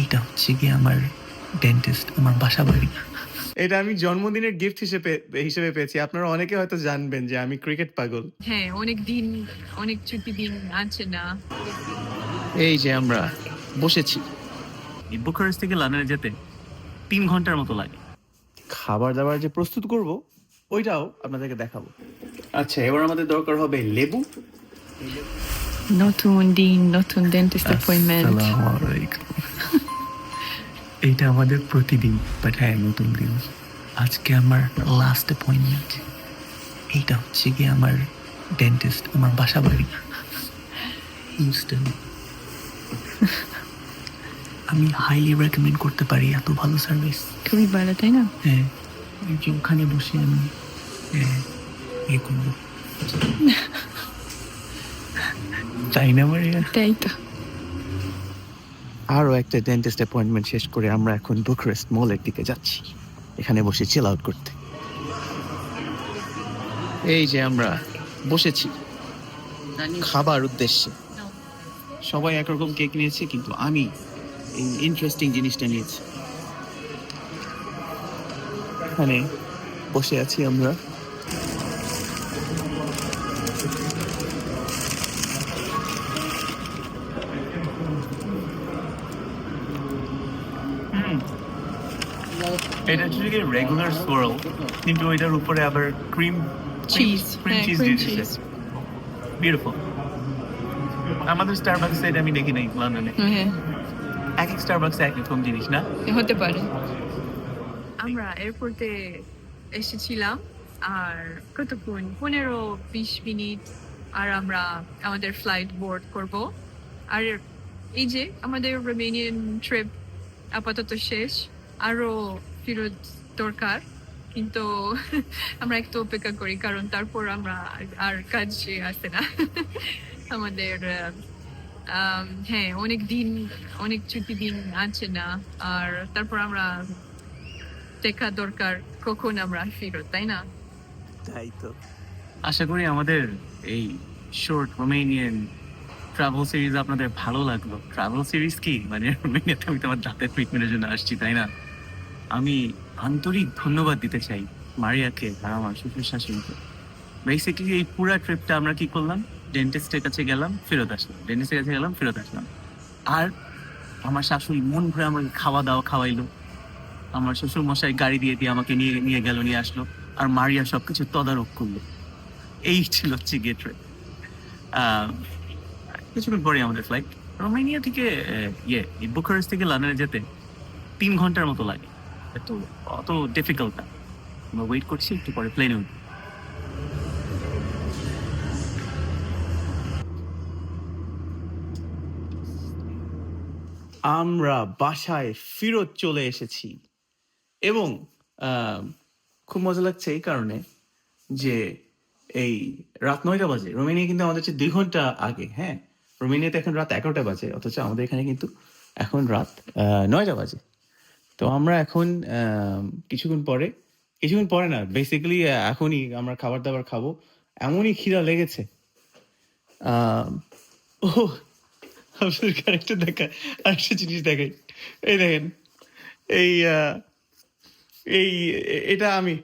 এইটা হচ্ছে কি আমার ডেন্টিস্ট আমার বাসা বাড়ি এটা আমি জন্মদিনের গিফট হিসেবে হিসেবে পেয়েছি। আপনারা অনেকে হয়তো জানবেন যে আমি ক্রিকেট পাগল। হ্যাঁ অনেক দিন অনেক ছুটি দিন আছে না। এই যে আমরা বসেছি। এই বুখারেস্ট থেকে লন্ডনে যেতে তিন ঘণ্টার মতো লাগে। খাবার দাবার যে প্রস্তুত করব ওইটাও আপনাদেরকে দেখাবো। আচ্ছা এবার আমাদের দরকার হবে লেবু। নতুন দিন নতুন ডেন্টিস্ট অ্যাপয়েন্টমেন্ট আসসালামু আলাইকুম। এইটা আমাদের প্রতিদিন বাট হ্যাঁ নতুন দিন। আজকে আমার লাস্ট অ্যাপয়েন্টমেন্ট এইটা হচ্ছে গিয়ে আমার ডেন্টিস্ট আমার বাসা বাড়ি হিউস্টন আমি হাইলি রেকমেন্ড করতে পারি এত ভালো সার্ভিস খুবই ভালো তাই না? হ্যাঁ যে ওখানে বসে আমি হ্যাঁ, ইয়ে করব। তাই না মারিয়া তাই তো। আরও একটা ডেন্টিস্ট অ্যাপয়েন্টমেন্ট শেষ করে আমরা এখন বুকরেস্ট মলের দিকে যাচ্ছি। এখানে বসে চিল আউট করতে। এই যে আমরা বসেছি। খাবার উদ্দেশ্যে। সবাই একরকম কেক নিয়েছে, কিন্তু আমি ইন্টারেস্টিং জিনিসটা নিয়েছি। এখানে বসে আছি আমরা। এটা হচ্ছে রেগুলার সোরাল কিন্তু এটার উপরে আবার ক্রিম চিজ ক্রিম চিজ দিয়ে দিয়েছে। বিউটিফুল আমাদের স্টারবাক্স এটা আমি দেখি নাই লন্ডনে হ্যাঁ। এক এক স্টারবাক্সে এক রকম জিনিস না? হতে পারে। আমরা এয়ারপোর্টে এসেছিলাম আর কতক্ষণ পনেরো বিশ মিনিট আর আমরা আমাদের ফ্লাইট বোর্ড করব। আর এই যে আমাদের রোমেনিয়ান ট্রিপ আপাতত শেষ আরও ফেরত দরকার। কিন্তু আমরা একটু অপেক্ষা করি কারণ তারপর আমরা আর- কাজ আসে না। আমাদের হ্যাঁ অনেক দিন অনেক ছুটি দিন আছে না। আর তারপর আমরা দেখা দরকার কখন আমরা ফিরত তাই না? তাই তো। আশা করি আমাদের এই শর্ট রোমেনিয়ান ট্রাভেল সিরিজ আপনাদের ভালো লাগল। ট্রাভেল সিরিজ কি? মানে রোমেনিয়াতে আমি তোমার দাঁতের ট্রিটমেন্টের জন্য আসছি তাই না? আমি আন্তরিক ধন্যবাদ দিতে চাই মারিয়াকে আর আমার শ্বশুর শাশুড়িকে। বেসিক্যালি এই পুরা ট্রিপটা আমরা কি করলাম? ডেন্টিস্টের কাছে গেলাম, ফেরত আসলাম। ডেন্টিস্টের কাছে গেলাম, ফেরত আসলাম। আর আমার শাশুড়ি মন ভরে আমাকে খাওয়া দাওয়া খাওয়াইলো। আমার শ্বশুর মশাই গাড়ি দিয়ে দিয়ে আমাকে নিয়ে নিয়ে গেল, নিয়ে আসলো। আর মারিয়া সব কিছু তদারক করল। এই ছিল হচ্ছে গেট ট্রিপ কিছুক্ষণ পরে আমাদের ফ্লাইট রোমানিয়া থেকে ইয়ে এই বুখারেস্ট থেকে লন্ডনে যেতে তিন ঘণ্টার মতো লাগে। তো অত ডিফিকাল্ট না। আমরা ওয়েট করছি, একটু পরে প্লেনে উঠবো। আমরা বাসায় ফিরত চলে এসেছি। এবং খুব মজা লাগছে এই কারণে যে এই রাত নয়টা বাজে। রোমেনিয়া কিন্তু আমাদের চেয়ে দুই ঘণ্টা আগে হ্যাঁ? রোমেনিয়াতে এখন রাত এগারোটা বাজে, অথচ আমাদের এখানে কিন্তু এখন রাত নয়টা বাজে। তো আমরা এখন কিছুক্ষণ পরে কিছুক্ষণ পরে না বেসিক্যালি এখনই আমরা খাবার দাবার খাব। এমনই খিদা লেগেছে। ও আপনাদের ক্যারেক্টার দেখা, আরেকটা জিনিস দেখাই। এই দেখেন, এই এই, এটা আমি।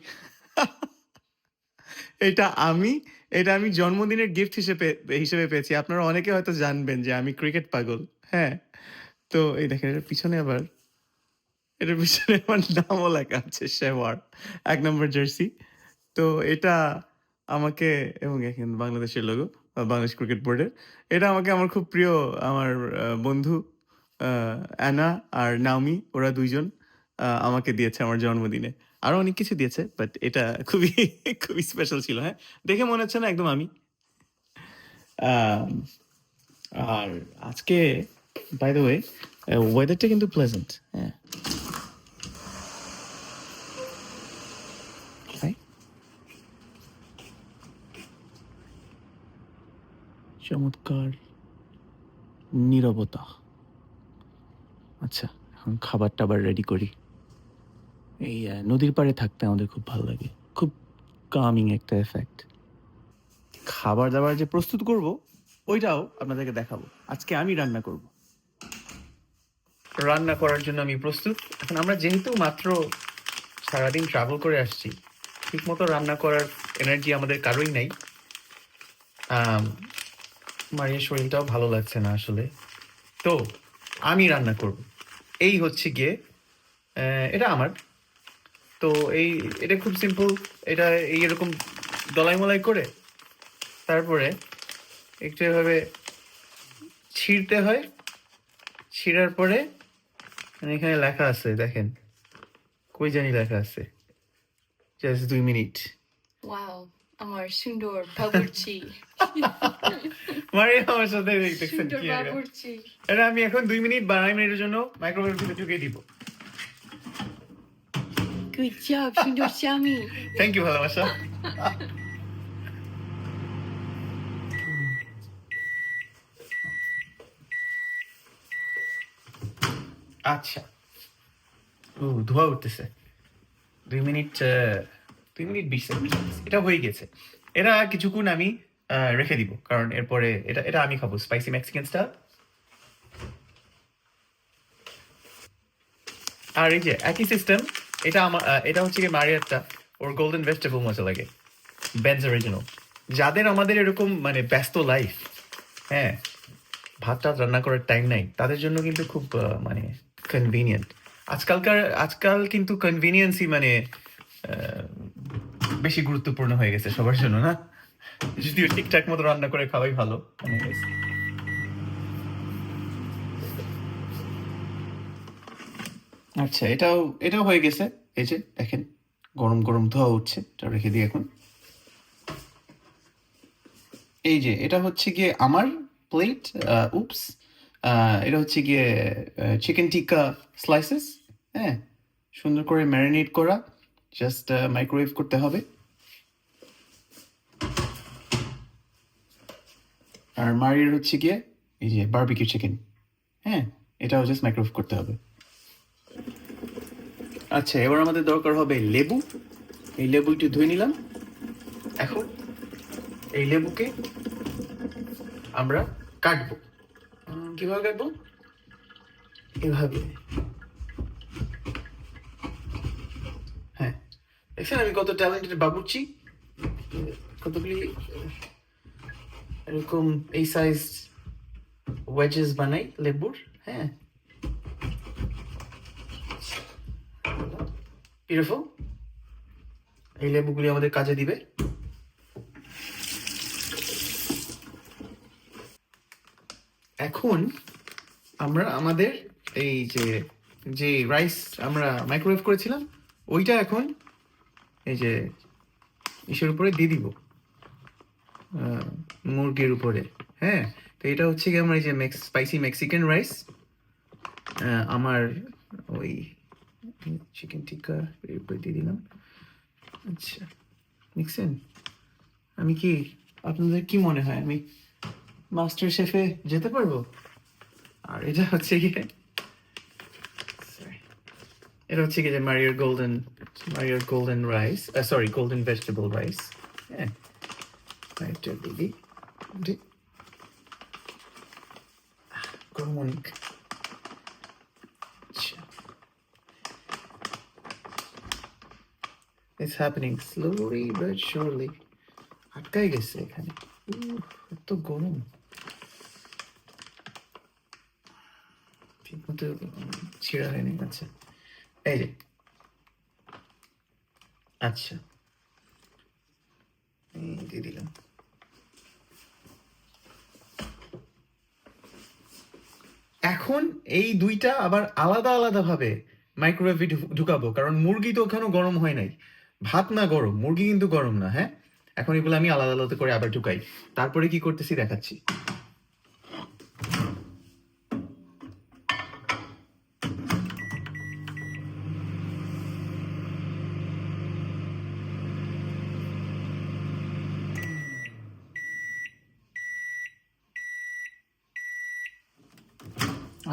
এটা আমি এটা আমি জন্মদিনের গিফট হিসেবে হিসেবে পেয়েছি। আপনারা অনেকে হয়তো জানবেন যে আমি ক্রিকেট পাগল হ্যাঁ? তো এই দেখেন, এটার পিছনে আবার এটার পিছনে আমার নামও লেখা আছে শেওয়ার এক নম্বর জার্সি। তো এটা আমাকে এবং এখানে বাংলাদেশের লোগো বাংলাদেশ ক্রিকেট বোর্ডের। এটা আমাকে আমার খুব প্রিয় আমার বন্ধু অ্যানা আর নাওমি, ওরা দুইজন আমাকে দিয়েছে আমার জন্মদিনে। আরও অনেক কিছু দিয়েছে বাট এটা খুবই খুবই স্পেশাল ছিল হ্যাঁ? দেখে মনে হচ্ছে না একদম আমি। আর আজকে বাই দ্য ওয়ে ওয়েদারটা কিন্তু প্লেজেন্ট হ্যাঁ। চমৎকার। নীরবতা। আচ্ছা এখন খাবার টাবার রেডি করি। এই নদীর পাড়ে থাকতে আমাদের খুব ভালো লাগে। খুব কামিং একটা এফেক্ট খাবার দাবার যে প্রস্তুত করব ওইটাও আপনাদেরকে দেখাবো। আজকে আমি রান্না করব। রান্না করার জন্য আমি প্রস্তুত। এখন আমরা যেহেতু মাত্র সারাদিন ট্রাভেল করে আসছি ঠিকমতো রান্না করার এনার্জি আমাদের কারোই নাই। মারিয়ার শরীরটাও ভালো লাগছে না আসলে। তো আমি রান্না করব। এই হচ্ছে গিয়ে এটা আমার। তো এই, এটা খুব সিম্পল এটা এই এরকম দলাই মলাই করে তারপরে একটু এভাবে ছিঁড়তে হয়। ছিঁড়ার পরে মানে এখানে লেখা আছে, দেখেন, কই জানি লেখা আছে। জাস্ট দুই মিনিট। ওয়াও আমার সুন্দর বাবুর্চি। মারিয়া আমার সাথে কি বাবুর্চি। এটা আমি এখন দুই মিনিট মিনিটের জন্য মাইক্রোওয়েভ ঢুকিয়ে দিব। গুড জব সুন্দর স্বামী। থ্যাংক ইউ ভালোবাসা। আচ্ছা। ও ধোয়া উঠতেছে। দুই মিনিট মিনিট বিশ এটা হয়ে গেছে। কিছুক্ষণ আমি রেখে দিব, কারণ এরপরে এটা এটা আমি খাব। স্পাইসি আর এই যে একই সিস্টেম এটা আমার এটা হচ্ছে কি মারিয়ারটা ওর গোল্ডেন ভেজিটেবল মজা লাগে। বেনস অরিজিনাল যাদের আমাদের এরকম মানে ব্যস্ত লাইফ হ্যাঁ ভাত টাত রান্না করার টাইম নাই, তাদের জন্য কিন্তু খুব মানে কনভিনিয়েন্ট আজকালকার, আজকাল কিন্তু কনভিনিয়েন্সই মানে বেশি গুরুত্বপূর্ণ হয়ে গেছে সবার জন্য, না? যদিও ঠিকঠাক মতো রান্না করে খাওয়াই ভালো। আচ্ছা এটাও এটাও হয়ে গেছে। এই যে, দেখেন, গরম গরম ধোয়া উঠছে, এটা রেখে দিই এখন। এই যে, এটা হচ্ছে গিয়ে আমার প্লেট উপস এটা হচ্ছে গিয়ে চিকেন টিক্কা স্লাইসেস হ্যাঁ? সুন্দর করে ম্যারিনেট করা। জাস্ট মাইক্রোওয়েভ করতে হবে। আর মারির হচ্ছে গিয়ে, এই যে বারবিকিউ চিকেন হ্যাঁ এটাও জাস্ট মাইক্রোওয়েভ করতে হবে। আচ্ছা এবার আমাদের দরকার হবে লেবু। এই লেবু একটু ধুয়ে নিলাম। এখন এই লেবুকে আমরা কাটবো। কীভাবে কাটবো? এভাবে হ্যাঁ দেখছেন আমি কত ট্যালেন্টেড বাবুর্চি কতগুলি এরকম এই সাইজ ওয়েজেস বানাই, লেবুর হ্যাঁ। বিউটিফুল এই লেবুগুলি আমাদের কাজে দিবে। এখন আমরা আমাদের এই যে যে রাইস আমরা মাইক্রোওয়েভ করেছিলাম, ওইটা এখন এই যে ইসের উপরে দিয়ে দিব মুরগির উপরে হ্যাঁ? তো এটা হচ্ছে কি আমার এই যে স্পাইসি মেক্সিকান রাইস আমার ওই চিকেন টিক্কা এর উপরে দিয়ে দিলাম। আচ্ছা দেখছেন আমি কি আপনাদের কি মনে হয়, আমি মাস্টার শেফে যেতে পারব? আর এটা হচ্ছে গিয়ে. এটা হচ্ছে গিয়ে যে মারিয়ার golden মারিয়ার golden rice sorry golden vegetable rice হ্যাঁ এটা দিদি দি- আহ, গরম অনেক আচ্ছা It's happening slowly but surely. আটকাই গেছে এখানে উফ, এত গরম ঠিক মতো ছিঁড়া হয়নি আচ্ছা এই আচ্ছা। দিয়ে দিলাম। এখন এই দুইটা আবার আলাদা আলাদা ভাবে মাইক্রোওয়েভে ঢুকাবো, কারণ মুরগি তো ওখানেও গরম হয় নাই। ভাত না গরম, মুরগি কিন্তু গরম না হ্যাঁ? এখন এগুলো আমি আলাদা আলাদা করে আবার ঢুকাই। তারপরে কি করতেছি দেখাচ্ছি।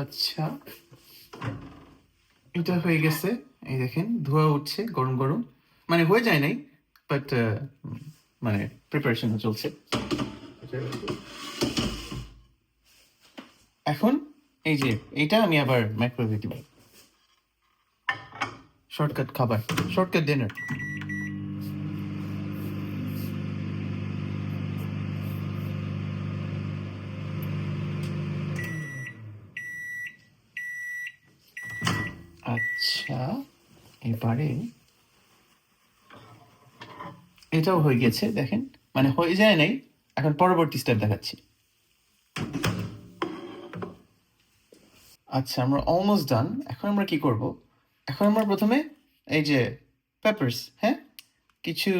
আচ্ছা। এটা হয়ে গেছে, এই দেখেন, ধোয়া উঠছে গরম গরম। মানে হয়ে যায় নাই বাট মানে প্রিপারেশন চলছে। এখন এই যে এটা আমি আবার মাইক্রোওয়েভে শর্টকাট খাবার শর্টকাট ডিনার আচ্ছা এবারে এটাও হয়ে গেছে, দেখেন। মানে হয়ে যায় নাই, এখন পরবর্তী স্টেপ দেখাচ্ছি। আচ্ছা আমরা অলমোস্ট ডান এখন আমরা কি করব? এখন আমরা প্রথমে এই যে পেপারস হ্যাঁ? কিছু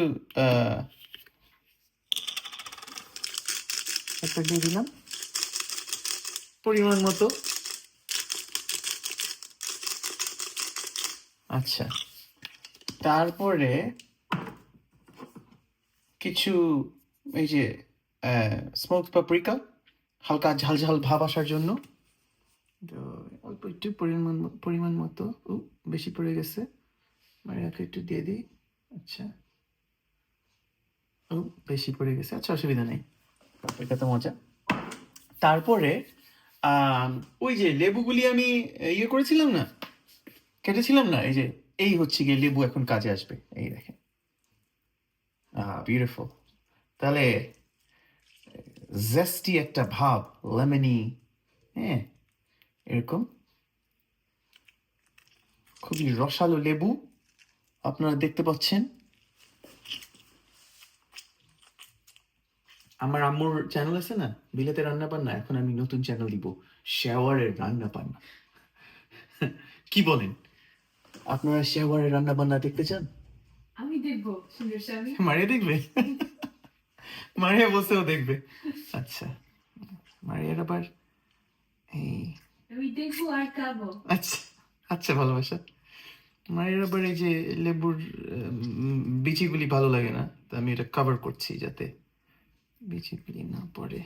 দিলাম। পরিমাণ মতো। আচ্ছা তারপরে কিছু, এই যে স্মোক পাপরিকা হালকা ঝাল ঝাল ভাব আসার জন্য। তো অল্প একটু পরিমাণ পরিমাণ মতো। ও, বেশি পড়ে গেছে। মারিয়াকে একটু দিয়ে দিই। আচ্ছা। ও, বেশি পড়ে গেছে। আচ্ছা অসুবিধা নেই। এটা তো মজা। তারপরে ওই যে লেবুগুলি আমি ইয়ে করেছিলাম না? কেটেছিলাম না? এই যে, এই হচ্ছে গিয়ে লেবু এখন কাজে আসবে। এই দেখেন। বিউটিফুল তাহলে জেস্টি একটা ভাব লেমনি হ্যাঁ এরকম। খুবই রসালো লেবু, আপনারা দেখতে পাচ্ছেন। আমার আম্মুর চ্যানেল আছে না? বিলেতে রান্না বান্না এখন আমি নতুন চ্যানেল দিব। শেওয়ারের রান্না বান্না কি বলেন? আপনারা শেওয়ারের রান্না বান্না দেখতে চান? আমি দেখব সুন্দর স্বামী। মারিয়া দেখবে? মারিয়া বসেও দেখবে। আচ্ছা মারিয়ার আবার এই আমি দেখব আর খাব। আচ্ছা আচ্ছা ভালোবাসা। মায়ের আবার এই যে লেবুর বিচিগুলি ভালো লাগে না তো আমি এটা কভার করছি যাতে বিচিগুলি না পড়ে।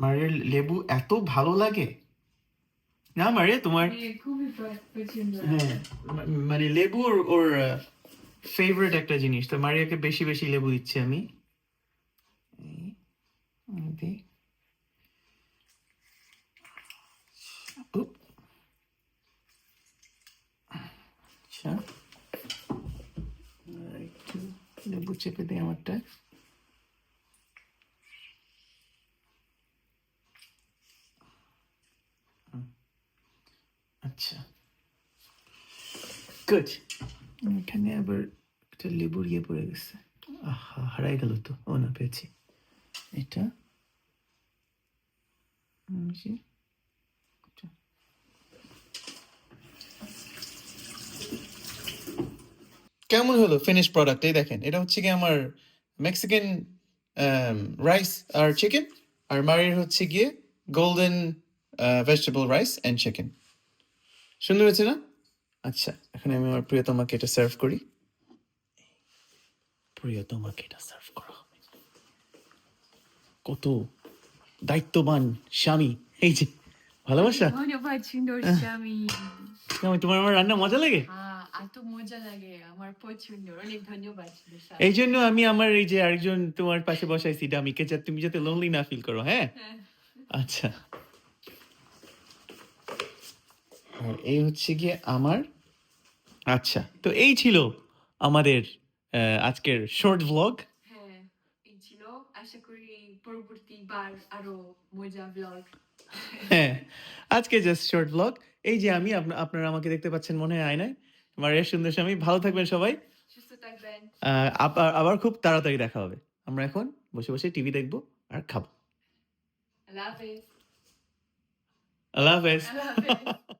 মায়ের লেবু এত ভালো লাগে না মারিয়া তোমার হ্যাঁ মানে লেবু ওর ফেভারিট একটা জিনিস। তো মারিয়াকে বেশি বেশি লেবু দিচ্ছি আমি। আচ্ছা। লেবু চেপে দিই আমারটা হুম। আচ্ছা গুড এখানে আবার একটা লেবুর ইয়ে পড়ে গেছে। আহা হারাই গেল তো। ও না পেয়েছি। এটা। কেমন হলো ফিনিশ প্রোডাক্ট এই দেখেন এটা হচ্ছে কি আমার মেক্সিকান রাইস আর চিকেন আর মারির হচ্ছে গিয়ে golden vegetable rice and chicken সুন্দর হয়েছে না? আচ্ছা এখন আমি আমার প্রিয়তমাকে এটা সার্ভ করি। প্রিয়তমাকে এটা সার্ভ করা হবে। কত দায়িত্ববান স্বামী। এই যে ভালোবাসা? ধন্যবাদ সুন্দর স্বামী। কেমন তোমার আমার রান্না মজা লাগে? হ্যাঁ এত মজা লাগে আমার পছন্দ অনেক ধন্যবাদ সুন্দর স্বামী এই জন্য আমি আমার এই যে আরেকজন তোমার পাশে বসাইছি ডামিকে যাতে তুমি যাতে লোনলি না ফিল করো হ্যাঁ। আচ্ছা। আর এই হচ্ছে গিয়ে আমার আচ্ছা তো এই ছিল আমাদের আজকের শর্ট হ্যাঁ এই ছিল। আশা করি পরবর্তীবার আরও মজা ব্লগ হ্যাঁ আজকে জাস্ট শর্ট ভ্লগ এই যে আমি আপনারা আমাকে দেখতে পাচ্ছেন মনে হয় আয়নায়। আমার এর সুন্দর স্বামী ভালো থাকবেন সবাই। সুস্থ থাকবেন। আবার খুব তাড়াতাড়ি দেখা হবে। আমরা এখন বসে বসে টিভি দেখব আর খাব। আল্লাহ হাফেজ। আল্লাহ হাফেজ।